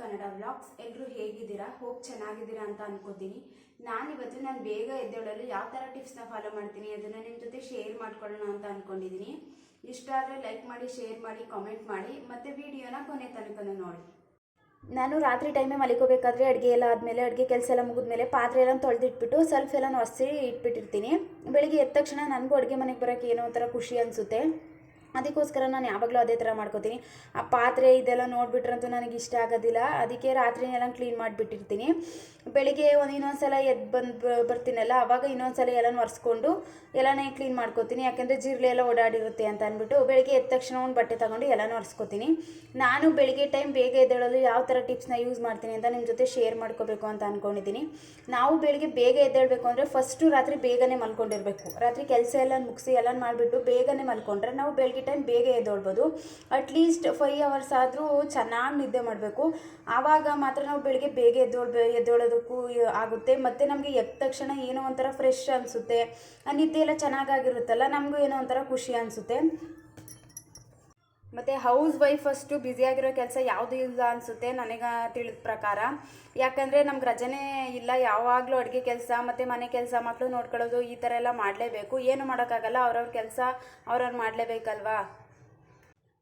Kannada vlogs ಎಲ್ಲರೂ ಹೇಗಿದ್ದೀರಾ? Hope ಚೆನ್ನಾಗಿದ್ದೀರಾ ಅಂತ ಅನ್ಕೋತೀನಿ. ನಾನಿವತ್ತು ನಾನು ಬೇಗ ಎದ್ದೇಳಲು ಯಾವ ಥರ ಟಿಪ್ಸ್ನ ಫಾಲೋ ಮಾಡ್ತೀನಿ ಅದನ್ನು ನಿಮ್ಮ ಜೊತೆ ಶೇರ್ ಮಾಡ್ಕೊಳ್ಳೋಣ ಅಂತ ಅಂದ್ಕೊಂಡಿದ್ದೀನಿ ಇಷ್ಟ ಆದರೆ ಲೈಕ್ ಮಾಡಿ ಶೇರ್ ಮಾಡಿ ಕಾಮೆಂಟ್ ಮಾಡಿ, ಮತ್ತು ವಿಡಿಯೋನ ಕೊನೆ ತನಕನೂ ನೋಡಿ. ನಾನು ರಾತ್ರಿ ಟೈಮೇ ಮಲಿಕೋಬೇಕಾದ್ರೆ ಅಡುಗೆ ಎಲ್ಲ ಆದಮೇಲೆ ಅಡುಗೆ ಕೆಲಸ ಎಲ್ಲ ಮುಗಿದ್ಮೇಲೆ ಪಾತ್ರೆ ಎಲ್ಲ ತೊಳೆದಿಟ್ಬಿಟ್ಟು ಸ್ವಲ್ಪ ಎಲ್ಲ ಒಸಿ ಇಟ್ಬಿಟ್ಟಿರ್ತೀನಿ. ಬೆಳಿಗ್ಗೆ ಎದ್ದ ತಕ್ಷಣ ನನಗೂ ಅಡುಗೆ ಮನೆಗೆ ಬರೋಕ್ಕೆ ಏನೋ ಒಂಥರ ಖುಷಿ ಅನಿಸುತ್ತೆ. ಅದಕ್ಕೋಸ್ಕರ ನಾನು ಯಾವಾಗಲೂ ಅದೇ ಥರ ಮಾಡ್ಕೋತೀನಿ. ಆ ಪಾತ್ರೆ ಇದೆಲ್ಲ ನೋಡಿಬಿಟ್ರಂತೂ ನನಗೆ ಇಷ್ಟ ಆಗೋದಿಲ್ಲ. ಅದಕ್ಕೆ ರಾತ್ರಿನೆಲ್ಲ ಕ್ಲೀನ್ ಮಾಡಿಬಿಟ್ಟಿರ್ತೀನಿ. ಬೆಳಿಗ್ಗೆ ಒಂದು ಇನ್ನೊಂದ್ಸಲ ಎದ್ದು ಬಂದು ಬರ್ತೀನಲ್ಲ, ಅವಾಗ ಇನ್ನೊಂದ್ಸಲ ಎಲ್ಲ ಒರೆಸ್ಕೊಂಡು ಎಲ್ಲನೇ ಕ್ಲೀನ್ ಮಾಡ್ಕೋತೀನಿ. ಯಾಕೆಂದರೆ ಜಿರಳೆ ಎಲ್ಲ ಓಡಾಡಿರುತ್ತೆ ಅಂತ ಅಂದ್ಬಿಟ್ಟು ಬೆಳಿಗ್ಗೆ ಎದ್ದ ತಕ್ಷಣ ಒಂದು ಬಟ್ಟೆ ತಗೊಂಡು ಎಲ್ಲನೂ ಒರೆಸ್ಕೋತೀನಿ. ನಾನು ಬೆಳಿಗ್ಗೆ ಟೈಮ್ ಬೇಗ ಎದ್ದೇಳಲು ಯಾವ ಥರ ಟಿಪ್ಸ್ನ ಯೂಸ್ ಮಾಡ್ತೀನಿ ಅಂತ ನಿಮ್ಮ ಜೊತೆ ಶೇರ್ ಮಾಡ್ಕೋಬೇಕು ಅಂತ ಅಂದ್ಕೊಂಡಿದ್ದೀನಿ ನಾವು ಬೆಳಿಗ್ಗೆ ಬೇಗ ಎದ್ದೇಳಬೇಕು ಅಂದರೆ ಫಸ್ಟು ರಾತ್ರಿ ಬೇಗನೆ ಮಲ್ಕೊಂಡಿರಬೇಕು. ರಾತ್ರಿ ಕೆಲಸ ಎಲ್ಲ ಮುಗಿಸಿ ಎಲ್ಲ ಮಾಡಿಬಿಟ್ಟು ಬೇಗನೆ ಮಲ್ಕೊಂಡ್ರೆ ನಾವು ಬೆಳಗ್ಗೆ ಟೈಮ್ ಬೇಗ ಎದ್ದೋಡ್ಬೋದು. ಅಟ್ಲೀಸ್ಟ್ ಫೈವ್ ಅವರ್ಸ್ ಆದರೂ ಚೆನ್ನಾಗಿ ನಿದ್ದೆ ಮಾಡಬೇಕು. ಆವಾಗ ಮಾತ್ರ ನಾವು ಬೆಳಿಗ್ಗೆ ಬೇಗ ಎದ್ದೋಳ್ ಎದ್ದೋಳೋದಕ್ಕೂ ಆಗುತ್ತೆ. ಮತ್ತು ನಮಗೆ ಎದ್ದ ತಕ್ಷಣ ಏನೋ ಒಂಥರ ಫ್ರೆಶ್ ಅನಿಸುತ್ತೆ. ನಿದ್ದೆ ಎಲ್ಲ ಚೆನ್ನಾಗಾಗಿರುತ್ತಲ್ಲ, ನಮಗೂ ಏನೋ ಒಂಥರ ಖುಷಿ ಅನಿಸುತ್ತೆ. ಮತ್ತು ಹೌಸ್ ವೈಫ್ ಅಷ್ಟು ಬ್ಯುಸಿಯಾಗಿರೋ ಕೆಲಸ ಯಾವುದೂ ಇಲ್ಲ ಅನಿಸುತ್ತೆ ನನಗೆ ತಿಳಿದ ಪ್ರಕಾರ. ಯಾಕಂದರೆ ನಮ್ಗೆ ರಜನೇ ಇಲ್ಲ, ಯಾವಾಗಲೂ ಅಡುಗೆ ಕೆಲಸ, ಮತ್ತು ಮನೆ ಕೆಲಸ ಮಕ್ಕಳು ನೋಡ್ಕೊಳ್ಳೋದು ಈ ಥರ ಎಲ್ಲ ಮಾಡಲೇಬೇಕು. ಏನು ಮಾಡೋಕ್ಕಾಗಲ್ಲ, ಅವ್ರವ್ರ ಕೆಲಸ ಅವ್ರವ್ರು ಮಾಡಲೇಬೇಕಲ್ವಾ?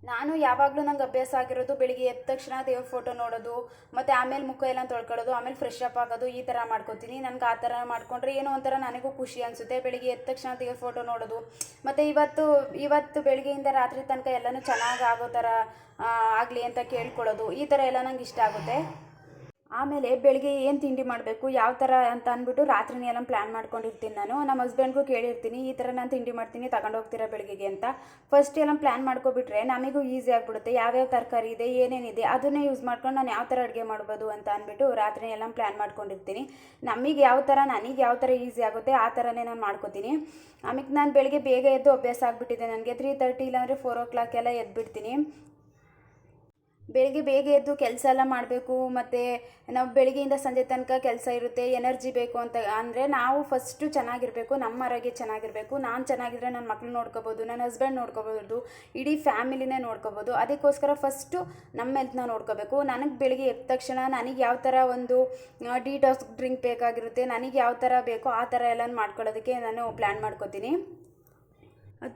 ನಾನು ಯಾವಾಗಲೂ ನಂಗೆ ಅಭ್ಯಾಸ ಆಗಿರೋದು ಬೆಳಿಗ್ಗೆ ಎದ್ದ ತಕ್ಷಣ ದೇವ್ರ ಫೋಟೋ ನೋಡೋದು, ಮತ್ತು ಆಮೇಲೆ ಮುಖ ಎಲ್ಲ ತೊಳ್ಕೊಳ್ಳೋದು, ಆಮೇಲೆ ಫ್ರೆಶ್ ಅಪ್ ಆಗೋದು, ಈ ಥರ ಮಾಡ್ಕೋತೀನಿ. ನನಗೆ ಆ ಥರ ಮಾಡ್ಕೊಂಡ್ರೆ ಏನೋ ಒಂಥರ ನನಗೂ ಖುಷಿ ಅನಿಸುತ್ತೆ. ಬೆಳಿಗ್ಗೆ ಎದ್ದ ತಕ್ಷಣ ದೇವ್ರ ಫೋಟೋ ನೋಡೋದು. ಮತ್ತು ಇವತ್ತು ಇವತ್ತು ಬೆಳಿಗ್ಗೆಯಿಂದ ರಾತ್ರಿ ತನಕ ಎಲ್ಲನೂ ಚೆನ್ನಾಗಿ ಆಗೋ ಥರ ಆಗಲಿ ಅಂತ ಕೇಳ್ಕೊಳ್ಳೋದು. ಈ ಥರ ಎಲ್ಲ ನಂಗೆ ಇಷ್ಟ ಆಗುತ್ತೆ. ಆಮೇಲೆ ಬೆಳಿಗ್ಗೆ ಏನು ತಿಂಡಿ ಮಾಡಬೇಕು, ಯಾವ ಥರ ಅಂತ ಅಂದ್ಬಿಟ್ಟು ರಾತ್ರಿನೇ ಎಲ್ಲ ಪ್ಲ್ಯಾನ್ ಮಾಡ್ಕೊಂಡಿರ್ತೀನಿ ನಾನು. ನಮ್ಮ ಹಸ್ಬೆಂಡ್ಗೂ ಕೇಳಿರ್ತೀನಿ, ಈ ಥರ ನಾನು ತಿಂಡಿ ಮಾಡ್ತೀನಿ, ತಗೊಂಡು ಹೋಗ್ತೀರಾ ಬೆಳಿಗ್ಗೆಗೆ ಅಂತ. ಫಸ್ಟ್ ಎಲ್ಲ ಪ್ಲ್ಯಾನ್ ಮಾಡ್ಕೊಬಿಟ್ರೆ ನಮಗೂ ಈಸಿ ಆಗಿಬಿಡುತ್ತೆ. ಯಾವ್ಯಾವ ತರಕಾರಿ ಇದೆ ಏನೇನಿದೆ ಅದನ್ನೇ ಯೂಸ್ ಮಾಡ್ಕೊಂಡು ನಾನು ಯಾವ ಥರ ಅಡುಗೆ ಮಾಡ್ಬೋದು ಅಂತ ಅಂದ್ಬಿಟ್ಟು ರಾತ್ರಿನೇ ಎಲ್ಲ ಪ್ಲ್ಯಾನ್ ಮಾಡ್ಕೊಂಡಿರ್ತೀನಿ. ನಮಗೆ ಯಾವ ಥರ ನನಗೆ ಯಾವ ಥರ ಈಸಿ ಆಗುತ್ತೆ, ಆ ಥರನೇ ನಾನು ಮಾಡ್ಕೋತೀನಿ. ಆಮೇಲೆ ನಾನು ಬೆಳಗ್ಗೆ ಬೇಗ ಎದ್ದು ಅಭ್ಯಾಸ ಆಗಿಬಿಟ್ಟಿದೆ ನನಗೆ. ತ್ರೀ ತರ್ಟಿ ಇಲ್ಲಾಂದರೆ ಫೋರ್ ಓ ಕ್ಲಾಕ್ ಎಲ್ಲ ಎದ್ಬಿಡ್ತೀನಿ. ಬೆಳಿಗ್ಗೆ ಬೇಗ ಎದ್ದು ಕೆಲಸ ಎಲ್ಲ ಮಾಡಬೇಕು, ಮತ್ತು ನಾವು ಬೆಳಗ್ಗೆಯಿಂದ ಸಂಜೆ ತನಕ ಕೆಲಸ ಇರುತ್ತೆ, ಎನರ್ಜಿ ಬೇಕು ಅಂತ, ಅಂದರೆ ನಾವು ಫಸ್ಟು ಚೆನ್ನಾಗಿರಬೇಕು, ನಮ್ಮ ಆರೋಗ್ಯ ಚೆನ್ನಾಗಿರಬೇಕು, ನಾನು ಚೆನ್ನಾಗಿದ್ರೆ ನನ್ನ ಮಕ್ಳು ನೋಡ್ಕೋಬೋದು ನನ್ನ ಹಸ್ಬೆಂಡ್ ನೋಡ್ಕೋಬೋದು, ಇಡೀ ಫ್ಯಾಮಿಲಿನೇ ನೋಡ್ಕೋಬೋದು, ಅದಕ್ಕೋಸ್ಕರ ಫಸ್ಟು ನಮ್ಮ ಹೆಲ್ತ್ನ ನೋಡ್ಕೋಬೇಕು. ನನಗೆ ಬೆಳಗ್ಗೆ ಎದ್ದ ತಕ್ಷಣ ನನಗೆ ಯಾವ ಥರ ಒಂದು ಡೀಟಾಕ್ಸ್ ಡ್ರಿಂಕ್ ಬೇಕಾಗಿರುತ್ತೆ, ನನಗೆ ಯಾವ ಥರ ಬೇಕೋ ಆ ಥರ ಎಲ್ಲ ಮಾಡ್ಕೊಳ್ಳೋದಕ್ಕೆ ನಾನು ಪ್ಲ್ಯಾನ್ ಮಾಡ್ಕೋತೀನಿ.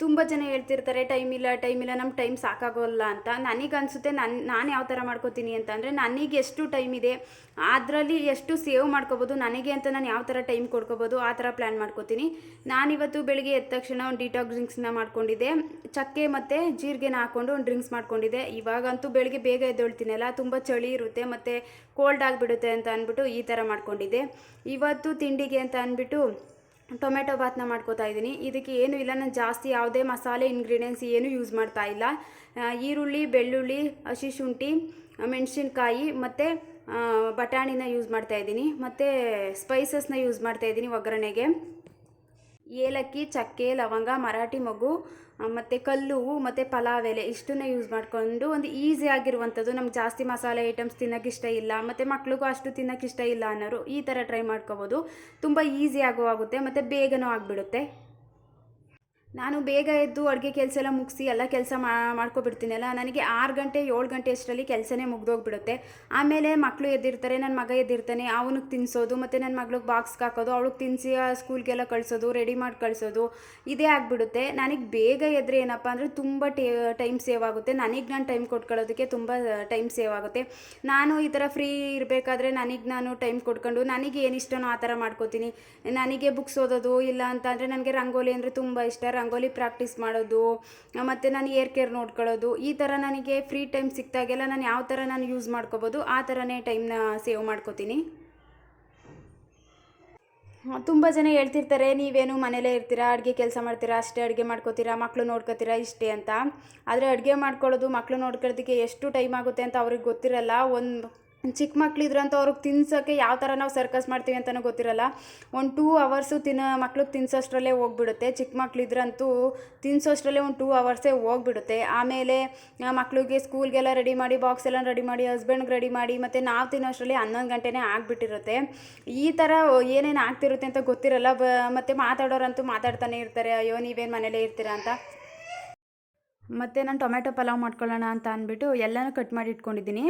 ತುಂಬ ಜನ ಹೇಳ್ತಿರ್ತಾರೆ, ಟೈಮ್ ಇಲ್ಲ ಟೈಮ್ ಇಲ್ಲ ನಮ್ಮ ಟೈಮ್ ಸಾಕಾಗೋಲ್ಲ ಅಂತ. ನನಗೆ ಅನಿಸುತ್ತೆ ನನ್ನ ನಾನು ಯಾವ ಥರ ಮಾಡ್ಕೋತೀನಿ ಅಂತಂದರೆ ನನಗೆ ಎಷ್ಟು ಟೈಮ್ ಇದೆ, ಅದರಲ್ಲಿ ಎಷ್ಟು ಸೇವ್ ಮಾಡ್ಕೋಬೋದು, ನನಗೆ ಅಂತ ನಾನು ಯಾವ ಥರ ಟೈಮ್ ಕೊಡ್ಕೋಬೋದು, ಆ ಥರ ಪ್ಲ್ಯಾನ್ ಮಾಡ್ಕೋತೀನಿ. ನಾನಿವತ್ತು ಬೆಳಿಗ್ಗೆ ಎದ್ದ ತಕ್ಷಣ ಒಂದು ಡಿಟಾಕ್ ಡ್ರಿಂಕ್ಸ್ನ ಮಾಡ್ಕೊಂಡಿದ್ದೆ. ಚಕ್ಕೆ ಮತ್ತು ಜೀರಿಗೆನ ಹಾಕ್ಕೊಂಡು ಒಂದು ಡ್ರಿಂಕ್ಸ್ ಮಾಡ್ಕೊಂಡಿದ್ದೆ. ಇವಾಗಂತೂ ಬೆಳಿಗ್ಗೆ ಬೇಗ ಎದ್ದೇಳ್ತೀನಲ್ಲ, ತುಂಬ ಚಳಿ ಇರುತ್ತೆ, ಮತ್ತು ಕೋಲ್ಡ್ ಆಗಿಬಿಡುತ್ತೆ ಅಂತ ಅಂದ್ಬಿಟ್ಟು ಈ ಥರ ಮಾಡ್ಕೊಂಡಿದ್ದೆ. ಇವತ್ತು ತಿಂಡಿಗೆ ಅಂತ ಅಂದ್ಬಿಟ್ಟು ಟೊಮೆಟೊ ಬಾತ್ನ ಮಾಡ್ಕೋತಾ ಇದ್ದೀನಿ. ಇದಕ್ಕೆ ಏನು ಇಲ್ಲ, ನಾನು ಜಾಸ್ತಿ ಯಾವುದೇ ಮಸಾಲೆ ಇಂಗ್ರೀಡಿಯೆಂಟ್ಸ್ ಏನು ಯೂಸ್ ಮಾಡ್ತಾ ಇಲ್ಲ. ಈರುಳ್ಳಿ, ಬೆಳ್ಳುಳ್ಳಿ ಹಸಿ ಶುಂಠಿ ಮೆಣಸಿನ್ಕಾಯಿ ಮತ್ತು ಬಟಾಣಿನ ಯೂಸ್ ಮಾಡ್ತಾ ಇದ್ದೀನಿ. ಮತ್ತು ಸ್ಪೈಸಸ್ನ ಯೂಸ್ ಮಾಡ್ತಾ ಇದ್ದೀನಿ ಒಗ್ಗರಣೆಗೆ. ಏಲಕ್ಕಿ, ಚಕ್ಕೆ, ಲವಂಗ, ಮರಾಠಿ ಮಗು ಮತ್ತು ಕಲ್ಲು, ಮತ್ತು ಪಲಾವ್ ಎಲೆ ಇಷ್ಟನ್ನ ಯೂಸ್ ಮಾಡಿಕೊಂಡು ಒಂದು ಈಸಿ ಆಗಿರುವಂಥದ್ದು. ನಮ್ಗೆ ಜಾಸ್ತಿ ಮಸಾಲೆ ಐಟಮ್ಸ್ ತಿನ್ನೋಕೆ ಇಷ್ಟ ಇಲ್ಲ, ಮತ್ತು ಮಕ್ಳಿಗೂ ಅಷ್ಟು ತಿನ್ನೋಕೆ ಇಷ್ಟ ಇಲ್ಲ ಅನ್ನೋರು ಈ ಥರ ಟ್ರೈ ಮಾಡ್ಕೋಬೋದು. ತುಂಬ ಈಸಿ ಆಗೋ ಆಗುತ್ತೆ, ಮತ್ತು ಬೇಗನೂ ಆಗಿಬಿಡುತ್ತೆ. ನಾನು ಬೇಗ ಎದ್ದು ಅಡುಗೆ ಕೆಲಸ ಎಲ್ಲ ಮುಗಿಸಿ ಎಲ್ಲ ಕೆಲಸ ಮಾಡ್ಕೊಬಿಡ್ತೀನಲ್ಲ, ನನಗೆ ಆರು ಗಂಟೆ, ಏಳು ಗಂಟೆ ಅಷ್ಟರಲ್ಲಿ ಕೆಲಸನೇ ಮುಗ್ದೋಗ್ಬಿಡುತ್ತೆ. ಆಮೇಲೆ ಮಕ್ಕಳು ಎದ್ದಿರ್ತಾರೆ ನನ್ನ ಮಗ ಎದ್ದಿರ್ತಾನೆ, ಅವನಿಗೆ ತಿನ್ನಿಸೋದು ಮತ್ತು ನನ್ನ ಮಗಳಿಗೆ ಬಾಕ್ಸ್ಗೆ ಹಾಕೋದು, ಅವಳಿಗೆ ತಿನ್ನಿಸಿ ಸ್ಕೂಲ್ಗೆಲ್ಲ ಕಳಿಸೋದು, ರೆಡಿ ಮಾಡಿ ಕಳಿಸೋದು, ಇದೇ ಆಗಿಬಿಡುತ್ತೆ. ನನಗೆ ಬೇಗ ಎದ್ರೆ ಏನಪ್ಪ ಅಂದರೆ ತುಂಬ ಟೇ, ಟೈಮ್ ಸೇವ್ ಆಗುತ್ತೆ. ನನಗೆ ನಾನು ಟೈಮ್ ಕೊಟ್ಕೊಳ್ಳೋದಕ್ಕೆ ತುಂಬ ಟೈಮ್ ಸೇವ್ ಆಗುತ್ತೆ. ನಾನು ಈ ಥರ ಫ್ರೀ ಇರಬೇಕಾದ್ರೆ ನನಗೆ ನಾನು ಟೈಮ್ ಕೊಟ್ಕೊಂಡು, ನನಗೆ ಏನು ಇಷ್ಟನೋ ಆ ಥರ ಮಾಡ್ಕೋತೀನಿ. ನನಗೆ ಬುಕ್ಸ್ ಓದೋದು ಇಲ್ಲ ಅಂತ ಅಂದರೆ ನನಗೆ ರಂಗೋಲಿ ಅಂದರೆ ತುಂಬ ಇಷ್ಟ. ರಂಗೋಲಿ ಪ್ರಾಕ್ಟೀಸ್ ಮಾಡೋದು ಮತ್ತು ನಾನು ಏರ್ ಕೇರ್ ನೋಡ್ಕೊಳ್ಳೋದು, ಈ ಥರ ನನಗೆ ಫ್ರೀ ಟೈಮ್ ಸಿಕ್ತಾಗೆಲ್ಲ ನಾನು ಯಾವ ಥರ ನಾನು ಯೂಸ್ ಮಾಡ್ಕೋಬೋದು, ಆ ಥರನೇ ಟೈಮ್ನ ಸೇವ್ ಮಾಡ್ಕೋತೀನಿ. ತುಂಬ ಜನ ಹೇಳ್ತಿರ್ತಾರೆ, ನೀವೇನು ಮನೇಲೇ ಇರ್ತೀರಾ, ಅಡುಗೆ ಕೆಲಸ ಮಾಡ್ತೀರಾ, ಅಷ್ಟೇ ಅಡುಗೆ ಮಾಡ್ಕೋತೀರಾ ಮಕ್ಕಳು ನೋಡ್ಕೋತೀರಾ, ಇಷ್ಟೇ ಅಂತ. ಆದರೆ ಅಡುಗೆ ಮಾಡ್ಕೊಳ್ಳೋದು ಮಕ್ಕಳು ನೋಡ್ಕೊಳ್ಳೋದಕ್ಕೆ ಎಷ್ಟು ಟೈಮ್ ಆಗುತ್ತೆ ಅಂತ ಅವ್ರಿಗೆ ಗೊತ್ತಿರಲ್ಲ, ಒಂದು ಚಿಕ್ಕ ಮಕ್ಳಿದ್ರಂತೂ ಅವ್ರಿಗೆ ತಿನ್ಸೋಕ್ಕೆ ಯಾವ ಥರ ನಾವು ಸರ್ಕಸ್ ಮಾಡ್ತೀವಿ ಅಂತಲೂ ಗೊತ್ತಿರಲ್ಲ. ಒಂದು ಟೂ ಅವರ್ಸು ತಿನ್ನೋ ಮಕ್ಳಿಗೆ ತಿನ್ಸೋಷ್ಟರಲ್ಲೇ ಹೋಗ್ಬಿಡುತ್ತೆ. ಚಿಕ್ಕ ಮಕ್ಳಿದ್ರಂತೂ ತಿನ್ಸೋಷ್ಟರಲ್ಲೇ ಒಂದು ಟೂ ಅವರ್ಸೇ ಹೋಗ್ಬಿಡುತ್ತೆ. ಆಮೇಲೆ ಮಕ್ಳಿಗೆ ಸ್ಕೂಲ್ಗೆಲ್ಲ ರೆಡಿ ಮಾಡಿ ಬಾಕ್ಸ್ ಎಲ್ಲ ರೆಡಿ ಮಾಡಿ ಹಸ್ಬೆಂಡ್ಗೆ ರೆಡಿ ಮಾಡಿ, ಮತ್ತು ನಾವು ತಿನ್ನೋಷ್ಟರಲ್ಲಿ ಹನ್ನೊಂದು ಗಂಟೆನೇ ಆಗಿಬಿಟ್ಟಿರುತ್ತೆ. ಈ ಥರ ಏನೇನು ಆಗ್ತಿರುತ್ತೆ ಅಂತ ಗೊತ್ತಿರಲ್ಲ. ಬ, ಮತ್ತು ಮಾತಾಡೋರಂತೂ ಮಾತಾಡ್ತಾನೆ ಇರ್ತಾರೆ. ಅಯ್ಯೋ, ನೀವೇನು ಮನೇಲೇ ಇರ್ತೀರಾ ಅಂತ. ಮತ್ತು ನಾನು ಟೊಮೆಟೊ ಪಲಾವ್ ಮಾಡ್ಕೊಳ್ಳೋಣ ಅಂತ ಅಂದ್ಬಿಟ್ಟು ಎಲ್ಲನೂ ಕಟ್ ಮಾಡಿ ಇಟ್ಕೊಂಡಿದ್ದೀನಿ.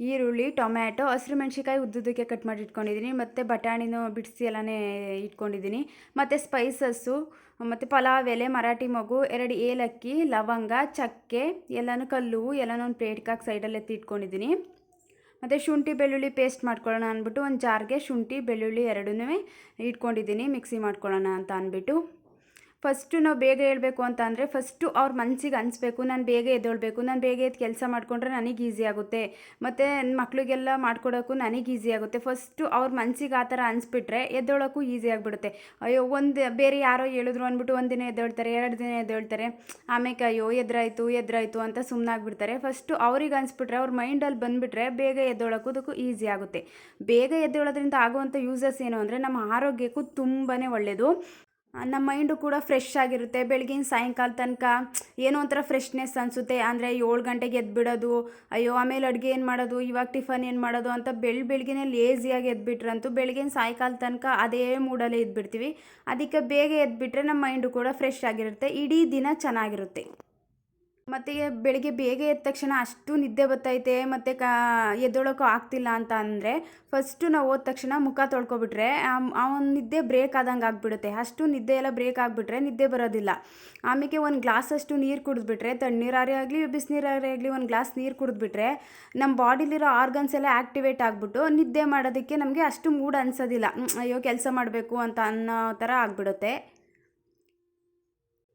ಈರುಳ್ಳಿ, ಟೊಮ್ಯಾಟೊ, ಹಸಿರು ಮೆಣಸಿಕಾಯಿ ಉದ್ದುದಕ್ಕೆ ಕಟ್ ಮಾಡಿ ಇಟ್ಕೊಂಡಿದ್ದೀನಿ ಮತ್ತು ಬಟಾಣಿನೂ ಬಿಡಿಸಿ ಎಲ್ಲನೇ ಇಟ್ಕೊಂಡಿದ್ದೀನಿ ಮತ್ತು ಸ್ಪೈಸಸ್ಸು ಮತ್ತು ಪಲಾವ್ ಎಲೆ, ಮರಾಠಿ ಮಗು ಎರಡು ಏಲಕ್ಕಿ, ಲವಂಗ, ಚಕ್ಕೆ, ಎಲ್ಲನೂ ಕಲ್ಲು, ಎಲ್ಲನೂ ಒಂದು ಪ್ಲೇಟ್ಗಾಗಿ ಸೈಡಲ್ಲಿ ಎತ್ತಿ ಇಟ್ಕೊಂಡಿದ್ದೀನಿ ಮತ್ತು ಶುಂಠಿ, ಬೆಳ್ಳುಳ್ಳಿ ಪೇಸ್ಟ್ ಮಾಡ್ಕೊಳ್ಳೋಣ ಅಂದ್ಬಿಟ್ಟು ಒಂದು ಜಾರ್ಗೆ ಶುಂಠಿ, ಬೆಳ್ಳುಳ್ಳಿ ಎರಡನ್ನೂ ಇಟ್ಕೊಂಡಿದ್ದೀನಿ ಮಿಕ್ಸಿ ಮಾಡ್ಕೊಳ್ಳೋಣ ಅಂತ ಅಂದ್ಬಿಟ್ಟು. ಫಸ್ಟು ನಾವು ಬೇಗ ಹೇಳಬೇಕು ಅಂತ ಅಂದರೆ ಫಸ್ಟು ಅವ್ರ ಮನಸ್ಸಿಗೆ ಅನಿಸ್ಬೇಕು, ನಾನು ಬೇಗ ಎದ್ದೇಳಬೇಕು, ನಾನು ಬೇಗ ಎದ್ದು ಕೆಲಸ ಮಾಡಿಕೊಂಡ್ರೆ ನನಗೆ ಈಸಿ ಆಗುತ್ತೆ, ಮತ್ತು ಮಕ್ಕಳಿಗೆಲ್ಲ ಮಾಡ್ಕೊಡೋಕ್ಕೂ ನನಗೆ ಈಸಿ ಆಗುತ್ತೆ. ಫಸ್ಟು ಅವ್ರ ಮನಸ್ಸಿಗೆ ಆ ಥರ ಅನಿಸ್ಬಿಟ್ರೆ ಎದ್ದೇಳೋಕ್ಕೂ ಈಸಿ ಆಗಿಬಿಡುತ್ತೆ. ಅಯ್ಯೋ, ಒಂದು ಬೇರೆ ಯಾರೋ ಹೇಳಿದ್ರು ಅಂದ್ಬಿಟ್ಟು ಒಂದು ದಿನ ಎದ್ದೇಳ್ತಾರೆ, ಎರಡು ದಿನ ಎದ್ದೇಳ್ತಾರೆ ಆಮೇಲೆ ಅಯ್ಯೋ, ಎದ್ರಾಯ್ತು ಎದ್ರಾಯ್ತು ಅಂತ ಸುಮ್ಮನಾಗ್ಬಿಡ್ತಾರೆ ಫಸ್ಟು ಅವ್ರಿಗೆ ಅನಿಸ್ಬಿಟ್ರೆ ಅವ್ರ ಮೈಂಡಲ್ಲಿ ಬಂದುಬಿಟ್ರೆ ಬೇಗ ಎದ್ದೇಳೋಕೋದಕ್ಕೂ ಈಸಿ ಆಗುತ್ತೆ. ಬೇಗ ಎದ್ದೇಳೋದ್ರಿಂದ ಆಗುವಂಥ ಯೂಸಸ್ ಏನು ಅಂದರೆ ನಮ್ಮ ಆರೋಗ್ಯಕ್ಕೂ ತುಂಬಾ ಒಳ್ಳೆಯದು ನಮ್ಮ ಮೈಂಡು ಕೂಡ ಫ್ರೆಶ್ ಆಗಿರುತ್ತೆ. ಬೆಳಗಿನ ಸಾಯಂಕಾಲ ತನಕ ಏನೋ ಒಂಥರ ಫ್ರೆಶ್ನೆಸ್ ಅನಿಸುತ್ತೆ. ಅಂದರೆ ಏಳು ಗಂಟೆಗೆ ಎದ್ಬಿಡೋದು, ಅಯ್ಯೋ ಆಮೇಲೆ ಅಡುಗೆ ಏನು ಮಾಡೋದು, ಇವಾಗ ಟಿಫನ್ ಏನು ಮಾಡೋದು ಅಂತ ಬೆಳ್ ಬೆಳಗ್ಗೆನೇ ಲೇಸಿಯಾಗಿ ಎದ್ಬಿಟ್ರಂತೂ ಬೆಳಗಿನ ಸಾಯಂಕಾಲ ತನಕ ಅದೇ ಮೂಡಲ್ಲೇ ಎದ್ಬಿಡ್ತೀವಿ ಅದಕ್ಕೆ ಬೇಗ ಎದ್ಬಿಟ್ರೆ ನಮ್ಮ ಮೈಂಡು ಕೂಡ ಫ್ರೆಶ್ ಆಗಿರುತ್ತೆ. ಇಡೀ ದಿನ ಚೆನ್ನಾಗಿರುತ್ತೆ. ಮತ್ತು ಬೆಳಗ್ಗೆ ಬೇಗ ಎದ್ದ ತಕ್ಷಣ ಅಷ್ಟು ನಿದ್ದೆ ಬರ್ತೈತೆ ಮತ್ತು ಕಾ ಎದ್ದೇಳೋಕ್ಕೂ ಆಗ್ತಿಲ್ಲ ಅಂತ ಅಂದರೆ ಫಸ್ಟು ನಾವು ಹೋದ ತಕ್ಷಣ ಮುಖ ತೊಳ್ಕೊಬಿಟ್ರೆ ಅವನ ನಿದ್ದೆ ಬ್ರೇಕ್ ಆದಂಗೆ ಆಗಿಬಿಡುತ್ತೆ. ಅಷ್ಟು ನಿದ್ದೆ ಎಲ್ಲ ಬ್ರೇಕ್ ಆಗಿಬಿಟ್ರೆ ನಿದ್ದೆ ಬರೋದಿಲ್ಲ. ಆಮೇಲೆ ಒಂದು ಗ್ಲಾಸ್ ಅಷ್ಟು ನೀರು ಕುಡಿದ್ಬಿಟ್ರೆ, ತಣ್ಣೀರಾರೇ ಆಗಲಿ, ಬಿಸಿನೀರಾರೇ ಆಗಲಿ ಒಂದು ಗ್ಲಾಸ್ ನೀರು ಕುಡಿದ್ಬಿಟ್ರೆ ನಮ್ಮ ಬಾಡಿಲಿರೋ ಆರ್ಗನ್ಸ್ ಎಲ್ಲ ಆ್ಯಕ್ಟಿವೇಟ್ ಆಗಿಬಿಟ್ಟು ನಿದ್ದೆ ಮಾಡೋದಕ್ಕೆ ನಮಗೆ ಅಷ್ಟು ಮೂಡ್ ಅನಿಸೋದಿಲ್ಲ. ಅಯ್ಯೋ, ಕೆಲಸ ಮಾಡಬೇಕು ಅಂತ ಅನ್ನೋ ಥರ ಆಗಿಬಿಡುತ್ತೆ.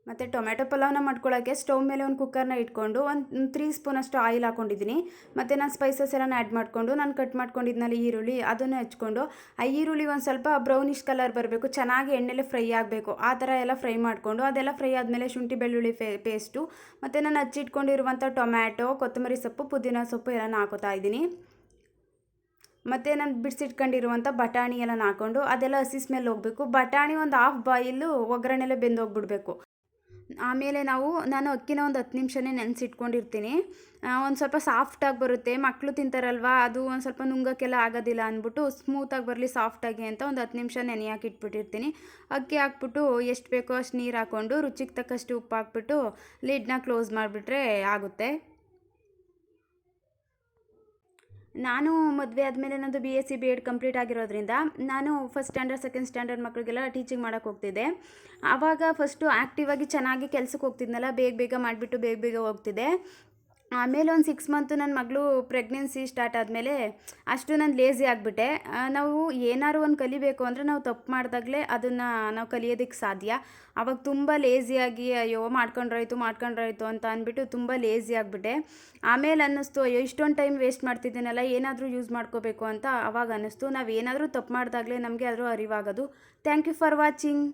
ಮತ್ತು ಟೊಮೆಟೊ ಪಲಾವ್ನ ಮಾಡ್ಕೊಳ್ಳೋಕ್ಕೆ ಸ್ಟವ್ ಮೇಲೆ ಒಂದು ಕುಕ್ಕರ್ನ ಇಟ್ಕೊಂಡು ಒಂದು ತ್ರೀ ಸ್ಪೂನಷ್ಟು ಆಯಿಲ್ ಹಾಕೊಂಡಿದ್ದೀನಿ. ಮತ್ತು ನಾನು ಸ್ಪೈಸಸ್ ಎಲ್ಲ ಆ್ಯಡ್ ಮಾಡಿಕೊಂಡು ನಾನು ಕಟ್ ಮಾಡ್ಕೊಂಡಿದ್ನಲ್ಲ ಈರುಳ್ಳಿ ಅದನ್ನು ಹಚ್ಕೊಂಡು, ಆ ಈರುಳ್ಳಿ ಒಂದು ಸ್ವಲ್ಪ ಬ್ರೌನಿಷ್ ಕಲರ್ ಬರಬೇಕು, ಚೆನ್ನಾಗಿ ಎಣ್ಣೆಲೆ ಫ್ರೈ ಆಗಬೇಕು. ಆ ಥರ ಎಲ್ಲ ಫ್ರೈ ಮಾಡಿಕೊಂಡು ಅದೆಲ್ಲ ಫ್ರೈ ಆದಮೇಲೆ ಶುಂಠಿ ಬೆಳ್ಳುಳ್ಳಿ ಫೇ ಪೇಸ್ಟು ಮತ್ತು ನಾನು ಹಚ್ಚಿಟ್ಕೊಂಡಿರುವಂಥ ಟೊಮ್ಯಾಟೊ, ಕೊತ್ತಂಬರಿ ಸೊಪ್ಪು, ಪುದೀನ ಸೊಪ್ಪು ಎಲ್ಲ ಹಾಕೋತಾ ಇದ್ದೀನಿ. ಮತ್ತು ನಾನು ಬಿಡಿಸಿಟ್ಕೊಂಡಿರುವಂಥ ಬಟಾಣಿ ಎಲ್ಲ ಹಾಕ್ಕೊಂಡು ಅದೆಲ್ಲ ಹಸಿ ಸ್ಮೆಲ್ ಹೋಗಬೇಕು. ಬಟಾಣಿ ಒಂದು ಹಾಫ್ ಬಾಯಿಲು ಒಗ್ಗರಣೆಲೆ ಬೆಂದೋಗ್ಬಿಡ್ಬೇಕು. ಆಮೇಲೆ ನಾವು, ನಾನು ಅಕ್ಕಿನ ಒಂದು ಹತ್ತು ನಿಮಿಷನೇ ನೆನೆಸಿಟ್ಕೊಂಡಿರ್ತೀನಿ. ಒಂದು ಸ್ವಲ್ಪ ಸಾಫ್ಟಾಗಿ ಬರುತ್ತೆ. ಮಕ್ಕಳು ತಿಂತಾರಲ್ವ, ಅದು ಒಂದು ಸ್ವಲ್ಪ ನುಂಗೋಕ್ಕೆಲ್ಲ ಆಗೋದಿಲ್ಲ ಅಂದ್ಬಿಟ್ಟು ಸ್ಮೂತಾಗಿ ಬರಲಿ ಸಾಫ್ಟಾಗಿ ಅಂತ ಒಂದು ಹತ್ತು ನಿಮಿಷ ನೆನೆ ಇಟ್ಬಿಟ್ಟಿರ್ತೀನಿ. ಅಕ್ಕಿ ಹಾಕ್ಬಿಟ್ಟು ಎಷ್ಟು ಬೇಕೋ ಅಷ್ಟು ನೀರು ಹಾಕ್ಕೊಂಡು ರುಚಿಗೆ ತಕ್ಕಷ್ಟು ಉಪ್ಪು ಹಾಕ್ಬಿಟ್ಟು ಲಿಡ್ನ ಕ್ಲೋಸ್ ಮಾಡಿಬಿಟ್ರೆ ಆಗುತ್ತೆ. ನಾನು ಮದುವೆ ಆದಮೇಲೆ ನನ್ನದು B S C B Ed complete ಆಗಿರೋದ್ರಿಂದ ನಾನು ಫಸ್ಟ್ ಸ್ಟ್ಯಾಂಡರ್ಡ್ ಸೆಕೆಂಡ್ ಸ್ಟ್ಯಾಂಡರ್ಡ್ ಮಕ್ಕಳಿಗೆಲ್ಲ ಟೀಚಿಂಗ್ ಮಾಡೋಕೆ ಹೋಗ್ತಿದ್ದೆ. ಆವಾಗ ಫಸ್ಟು ಆ್ಯಕ್ಟಿವಾಗಿ ಚೆನ್ನಾಗಿ ಕೆಲಸಕ್ಕೆ ಹೋಗ್ತಿದ್ನಲ್ಲ, ಬೇಗ ಬೇಗ ಮಾಡಿಬಿಟ್ಟು ಬೇಗ ಬೇಗ ಹೋಗ್ತಿದ್ದೆ. ಆಮೇಲೆ ಒಂದು ಸಿಕ್ಸ್ ಮಂತು ನನ್ನ ಮಗಳು ಪ್ರೆಗ್ನೆನ್ಸಿ ಸ್ಟಾರ್ಟ್ ಆದಮೇಲೆ ಅಷ್ಟು ನಾನು ಲೇಝಿ ಆಗಿಬಿಟ್ಟೆ. ನಾವು ಏನಾದ್ರು ಒಂದು ಕಲಿಬೇಕು ಅಂದರೆ ನಾವು ತಪ್ಪು ಮಾಡಿದಾಗಲೇ ಅದನ್ನು ನಾವು ಕಲಿಯೋದಕ್ಕೆ ಸಾಧ್ಯ. ಅವಾಗ ತುಂಬ ಲೇಝಿಯಾಗಿ ಅಯ್ಯೋ ಮಾಡ್ಕೊಂಡ್ರಾಯ್ತು ಮಾಡ್ಕೊಂಡ್ರಾಯ್ತು ಅಂತ ಅಂದ್ಬಿಟ್ಟು ತುಂಬ ಲೇಝಿ ಆಗಿಬಿಟ್ಟೆ. ಆಮೇಲೆ ಅನ್ನಿಸ್ತು, ಅಯ್ಯೋ ಇಷ್ಟೊಂದು ಟೈಮ್ ವೇಸ್ಟ್ ಮಾಡ್ತಿದ್ದೀನಲ್ಲ, ಏನಾದರೂ ಯೂಸ್ ಮಾಡ್ಕೋಬೇಕು ಅಂತ ಅವಾಗ ಅನ್ನಿಸ್ತು. ನಾವು ಏನಾದರೂ ತಪ್ಪು ಮಾಡಿದಾಗಲೇ ನಮಗೆ ಅದ್ರ ಅರಿವಾಗೋದು. Thank you for watching